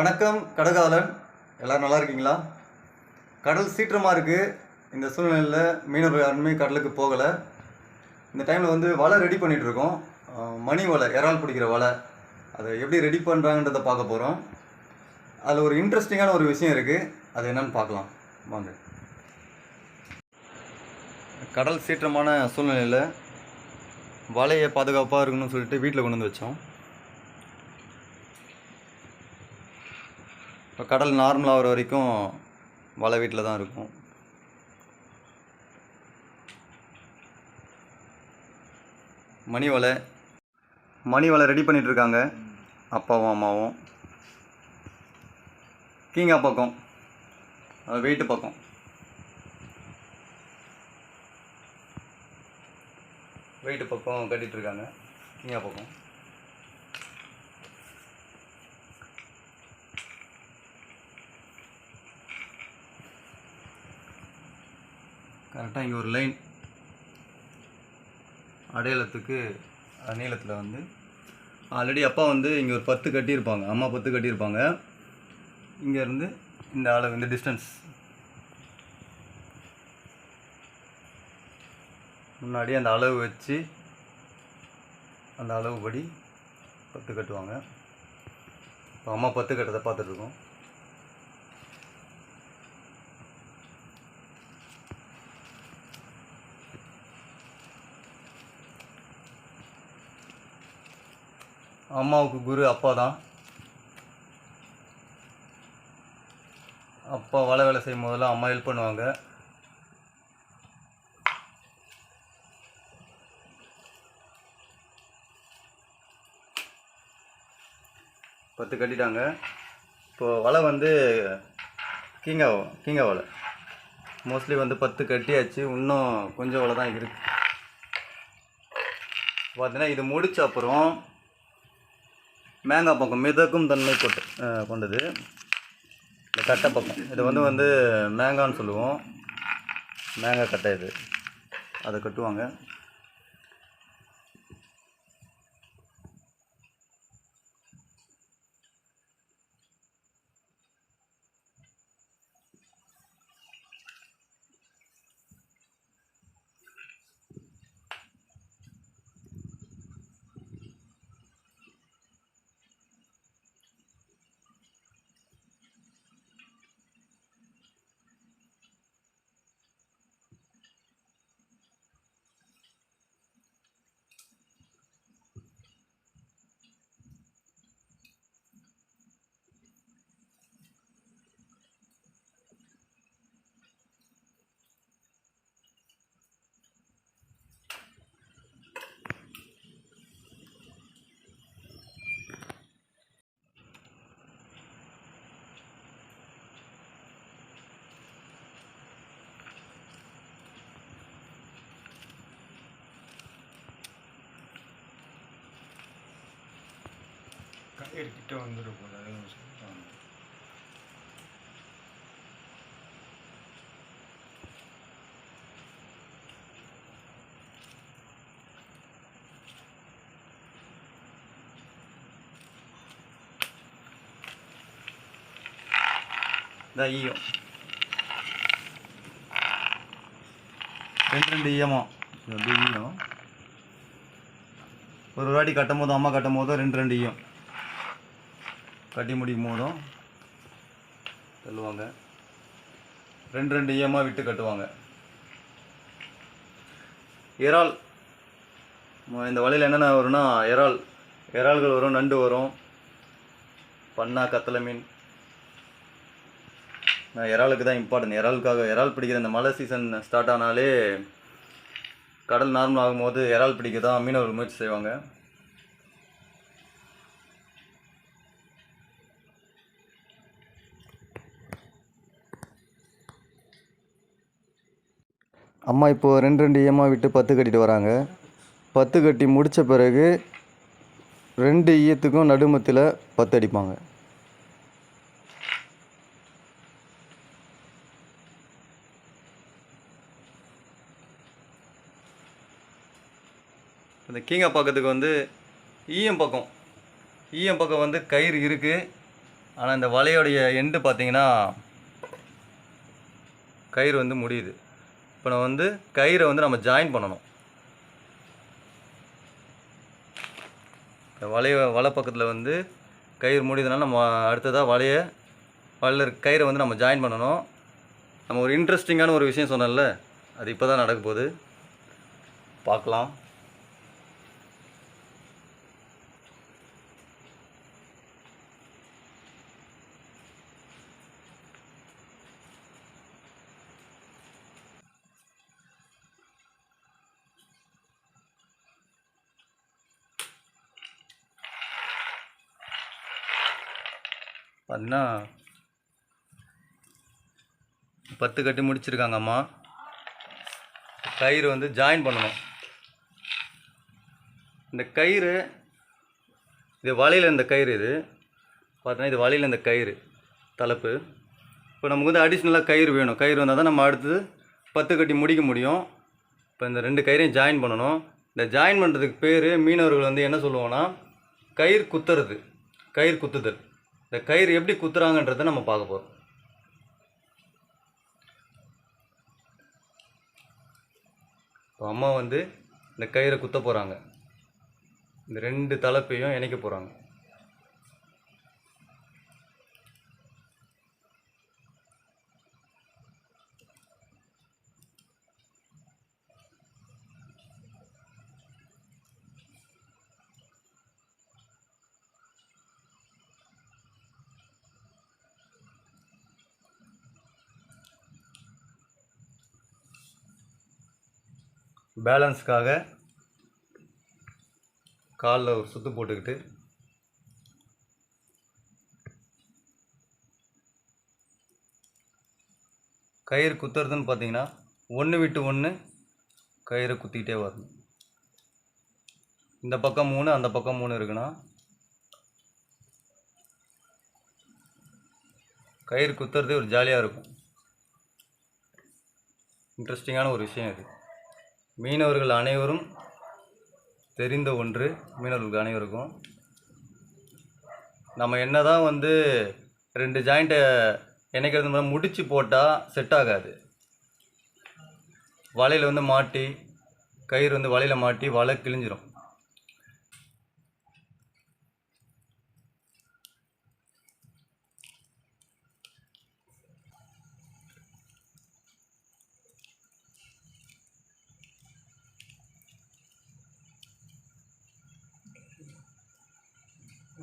வணக்கம் கடகாலன் எல்லோரும் நல்லா இருக்கீங்களா? கடல் சீற்றமாக இருக்குது இந்த சூழ்நிலையில் மீனவர் யாருமே கடலுக்கு போகலை. இந்த டைமில் வந்து வலை ரெடி பண்ணிகிட்ருக்கோம் இருக்கோம். மணி வலை இறால் பிடிக்கிற வலை. அதை எப்படி ரெடி பண்ணுறாங்கன்றதை பார்க்க போகிறோம் அதில் ஒரு இன்ட்ரெஸ்டிங்கான ஒரு விஷயம் இருக்குது அது என்னன்னு பார்க்கலாம். வாங்க. கடல் சீற்றமான சூழ்நிலையில் வலையை பாதுகாப்பாக இருக்கணும்னு சொல்லிட்டு வீட்டில் கொண்டு வந்து வச்சோம். இப்போ கடல் நார்மலாக வர வரைக்கும் வலை வீட்டில் தான் இருக்கும். மணி வலை. மணி வலை ரெடி பண்ணிகிட்ருக்காங்க இருக்காங்க. அப்பாவும் அம்மாவும். கீங்கா பக்கம். வெயிட்டு பக்கம். வெயிட்டு பக்கம் கட்டிகிட்ருக்காங்க இருக்காங்க. கீங்கா பக்கம். கரெக்டாக இங்கே ஒரு லைன். அடையாளத்துக்கு அஹ், நீளத்தில் வந்து ஆல்ரெடி அப்பா வந்து இங்கே ஒரு பத்து கட்டியிருப்பாங்க அம்மா பத்து கட்டியிருப்பாங்க. இங்கேருந்து இந்த அளவு இந்த டிஸ்டன்ஸ் முன்னாடி அந்த அளவு வச்சு அந்த அளவுபடி பத்து கட்டுவாங்க. இப்போ அம்மா பத்து கட்டதை பார்த்துட்ருக்கோம் அம்மாவுக்கு குரு அப்பா தான் அப்பா வலை வேலை செய்யும் போதெல்லாம் அம்மா ஹெல்ப் பண்ணுவாங்க. பத்து கட்டிட்டாங்க. இப்போ வலை வந்து கீங்கா கீங்கா வலை. மோஸ்ட்லி வந்து பத்து கட்டியாச்சு. இன்னும் கொஞ்சம் வலை தான் இருக்குது பார்த்தீங்கன்னா இது முடிச்ச அப்புறம் மேங்காய் பக்கம் மிதக்கும் தன்மை கொட்டு கொண்டது. இந்த கட்டை பக்கம். இது வந்து வந்து மேங்கான்னு சொல்லுவோம். மேங்காய் கட்டை இது. அதை கட்டுவாங்க. கிட்ட வந்துட போகுது அதுவும் சொல்லிட்டாங்க இதான் ஈயம் ரெண்டு ரெண்டு ஈயமா. இது வந்து ஈயம் ஒரு வாட்டி கட்டும் போதும் அம்மா கட்டும் போதும் ரெண்டு ரெண்டு ஈயம். கட்டி முடிக்கும் போதும் தள்ளுவாங்க. ரெண்டு ரெண்டு ஈயமாக விட்டு கட்டுவாங்க. இறால் இந்த வலையில் என்னென்ன வரும்னா இறால் இறால்கள் வரும் நண்டு வரும். பண்ணா கத்தலை மீன். நான் இறாலுக்கு தான் இம்பார்ட்டன்ட் இறாலுக்காக இறால் பிடிக்கிற இந்த மழை சீசன் ஸ்டார்ட் ஆனாலே கடல் நார்மல் ஆகும்போது இறால் பிடிக்க தான் மீனவர்கள் முயற்சி செய்வாங்க. அம்மா இப்போ ரெண்டு ரெண்டு ஈயமாக விட்டு பத்து கட்டிட்டு வராங்க. பத்து கட்டி முடித்த பிறகு ரெண்டு ஈயத்துக்கும் நடுமத்தில் பத்து அடிப்பாங்க. இந்த கீங்கா பக்கத்துக்கு வந்து ஈயம் பக்கம். ஈயம் பக்கம் வந்து கயிறு இருக்குது ஆனால் இந்த வலையோடைய எண்டு பார்த்தீங்கன்னா கயிறு வந்து முடியுது. இப்போ நம்ம வந்து கயிறை வந்து நம்ம ஜாயின் பண்ணணும். இந்த வலைய வலை பக்கத்தில் வந்து கயிறு முடியுதுனால நம்ம அடுத்ததாக வலைய வலையில் இருக்க கயிறை வந்து நம்ம ஜாயின் பண்ணணும். நம்ம ஒரு இன்ட்ரெஸ்டிங்கான ஒரு விஷயம் சொன்னோம்ல அது இப்போ தான் நடக்க போகுது. பார்க்கலாம். பார்த்தீங்கன்னா பத்து கட்டி முடிச்சிருக்காங்க அம்மா. கயிறு வந்து ஜாயின் பண்ணணும். இந்த கயிறு இது வலையில் இந்த கயிறு இது. பார்த்தீங்கன்னா இது வலையில் இந்த கயிறு தலைப்பு. இப்போ நமக்கு வந்து அடிஷ்னலாக கயிறு வேணும். கயிறு வந்தால் தான் நம்ம அடுத்தது பத்து கட்டி முடிக்க முடியும். இப்போ இந்த ரெண்டு கயிறையும் ஜாயின் பண்ணணும். இந்த ஜாயின் பண்ணுறதுக்கு பேர் மீனவர்கள் வந்து என்ன சொல்லுவோன்னா கயிறு குத்துறது. கயிறு குத்துதல். இந்த கயிறு எப்படி குத்துறாங்கன்றதை நம்ம பார்க்க போகிறோம் இப்போ அம்மா வந்து இந்த கயிறை குத்த போகிறாங்க இந்த ரெண்டு தலைப்பையும் இணைக்க போகிறாங்க பேலன்ஸ்க்காக காலில் ஒரு சுத்து போட்டுக்கிட்டு கயிறு குத்துறதுன்னு பார்த்தீங்கன்னா ஒன்று விட்டு ஒன்று கயிறு குத்திக்கிட்டே வரணும். இந்த பக்கம் மூணு அந்த பக்கம் மூணு இருக்குன்னா கயிறு குத்துறதே ஒரு ஜாலியாக இருக்கும். இன்ட்ரெஸ்டிங்கான ஒரு விஷயம் இது மீனவர்கள் அனைவரும் தெரிந்த ஒன்று மீனவர்கள் அனைவருக்கும். நம்ம என்ன தான் வந்து ரெண்டு ஜாயிண்ட்டை இணைக்கிறது மூலம் முடித்து போட்டால் செட் ஆகாது. வலையில் வந்து மாட்டி கயிறு வந்து வலையில் மாட்டி வலை கிழிஞ்சிரும்.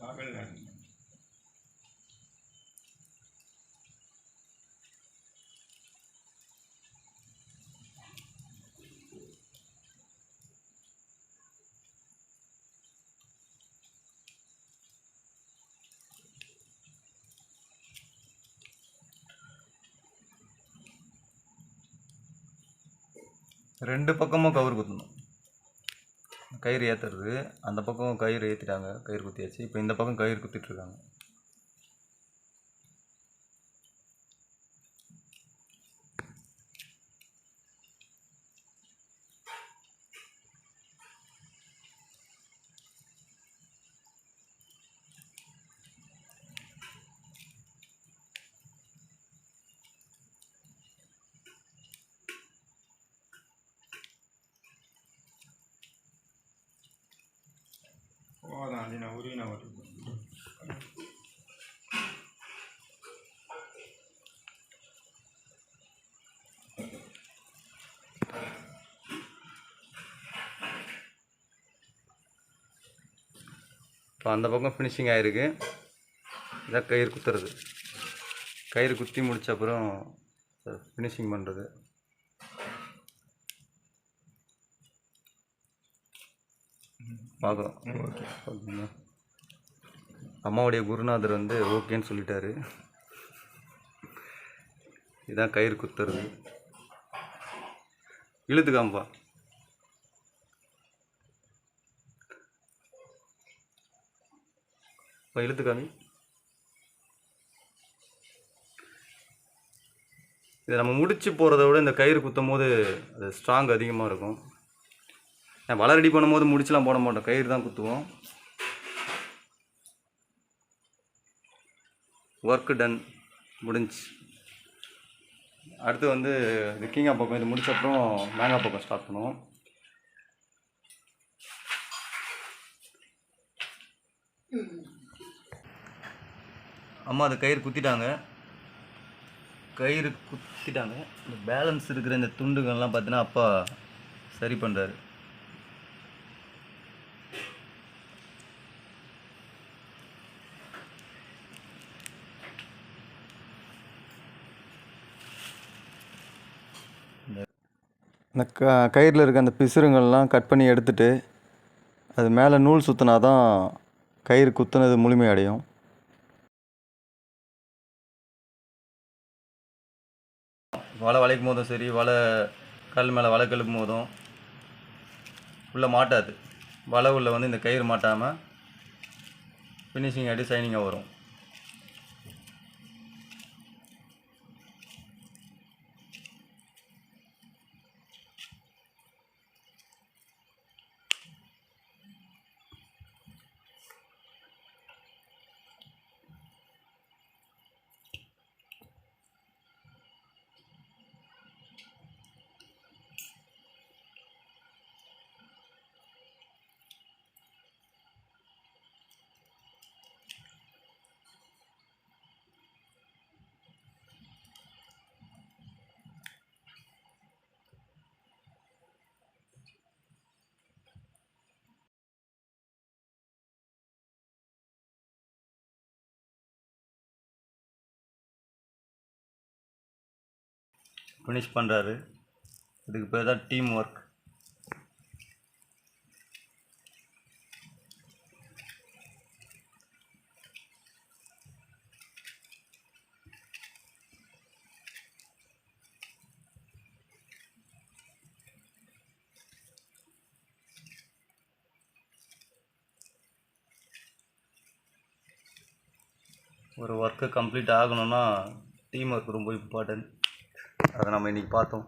பாரு ரெண்டு பக்கமும் கயிறு குத்தணும். கயிறு ஏற்றுறது அந்த பக்கம் கயிறு ஏற்றிட்டாங்க கயிறு குத்தியாச்சு. இப்போ இந்த பக்கம் கயிறு குத்திட்டுருக்காங்க போதான் அது நான் இப்போ அந்த பக்கம் ஃபினிஷிங் ஆகிருக்கு இதான் கயிறு குத்துறது. கயிறு குத்தி முடிச்ச அப்புறம் ஃபினிஷிங் பண்ணுறது பார்க்குறோம். ஓகேங்களா அம்மாவுடைய குருநாதர் வந்து ஓகேன்னு சொல்லிட்டாரு. இதான் கயிறு குத்துறது. இழுத்து காம்பா. இப்போ இழுத்து காமி. இதை நம்ம முடிச்சு போகிறத விட இந்த கயிறு குத்தும் போது அது ஸ்ட்ராங் அதிகமாக இருக்கும். வலை ரெடி பண்ணும்போது முடிச்சுலாம் போட மாட்டோம். கயிறு தான் குத்துவோம். ஒர்க்கு டன் முடிஞ்சு. அடுத்து வந்து இது கீங்கா பக்கம் இது முடிச்ச அப்புறம் மேங்காய் பக்கம் ஸ்டார்ட் பண்ணுவோம். அம்மா அது கயிறு குத்திட்டாங்க. கயிறு குத்திட்டாங்க. இந்த பேலன்ஸ் இருக்கிற இந்த துண்டுகள்லாம் பார்த்தீங்கன்னா அப்பா சரி பண்ணுறாரு இந்த க கயிறில் இருக்க அந்த பிசுறுங்கள்லாம் கட் பண்ணி எடுத்துட்டு அது மேலே நூல் சுற்றினா தான் கயிறு குத்துனது முழுமையடையும் வலை வளைக்கும் போதும் சரி வலை கல் மேலே வலை கழுப்பும் போதும். உள்ளே மாட்டாது. வலை உள்ள வந்து இந்த கயிறு மாட்டாமல் ஃபினிஷிங் ஆகிட்டு சைனிங்காக வரும். ஃபினிஷ் பண்ணுறாரு இதுக்கு பேர் தான் டீம் ஒர்க் ஒரு ஒர்க்கு கம்ப்ளீட் ஆகணும்னா டீம் ஒர்க் ரொம்ப இம்பார்ட்டன்ட் அதை நம்ம இன்றைக்கி பார்த்தோம்.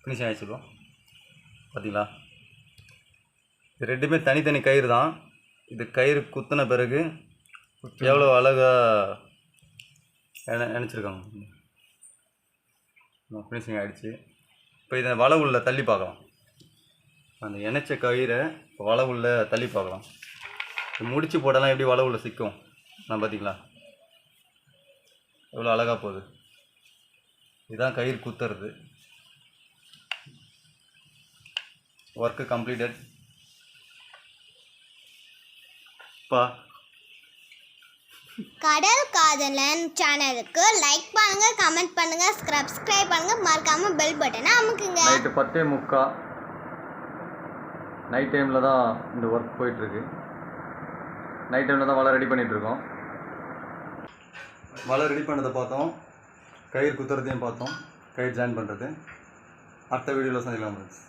ஃபினிஷ் ஆகிடுச்சிருக்கோம் பார்த்தீங்களா? இது ரெண்டுமே தனித்தனி கயிறு தான். இது கயிறு குத்தின பிறகு எவ்வளோ அழகாக என நினச்சிருக்காங்க? ஃபினிஷிங் ஆகிடுச்சு இப்போ இதை வளவுள்ள தள்ளி பார்க்கலாம். அந்த இணைச்ச கயிறை இப்போ வலை தள்ளி பார்க்கலாம். முடிச்சு போட்டாலாம் எப்படி வளவுள்ள சிக்கும்? நான் பார்த்தீங்களா? எவ்வளோ அழகாக போகுது. இதுதான் கயிறு குத்துறது. ஒர்க்கு கம்ப்ளீட்டட் பா. கடல் காதலன் சேனலுக்கு லைக் பண்ணுங்க கமெண்ட் பண்ணுங்க சப்ஸ்கிரைப் பண்ணுங்க. மறக்காம பெல் பட்டனை அமுக்குங்க. நைட்டு பத்தே முக்கா. நைட் டைமில் தான் இந்த ஒர்க் போயிட்டுருக்கு. நைட் டைமில் தான் வலை ரெடி பண்ணிகிட்ருக்கோம் வலை ரெடி பண்ணதை பார்த்தோம். கயிறு குத்துறதையும் பார்த்தோம். கயிறு ஜாயின் பண்ணுறது அடுத்த வீடியோவில் சந்திக்கலாம் ஃப்ரெண்ட்ஸ்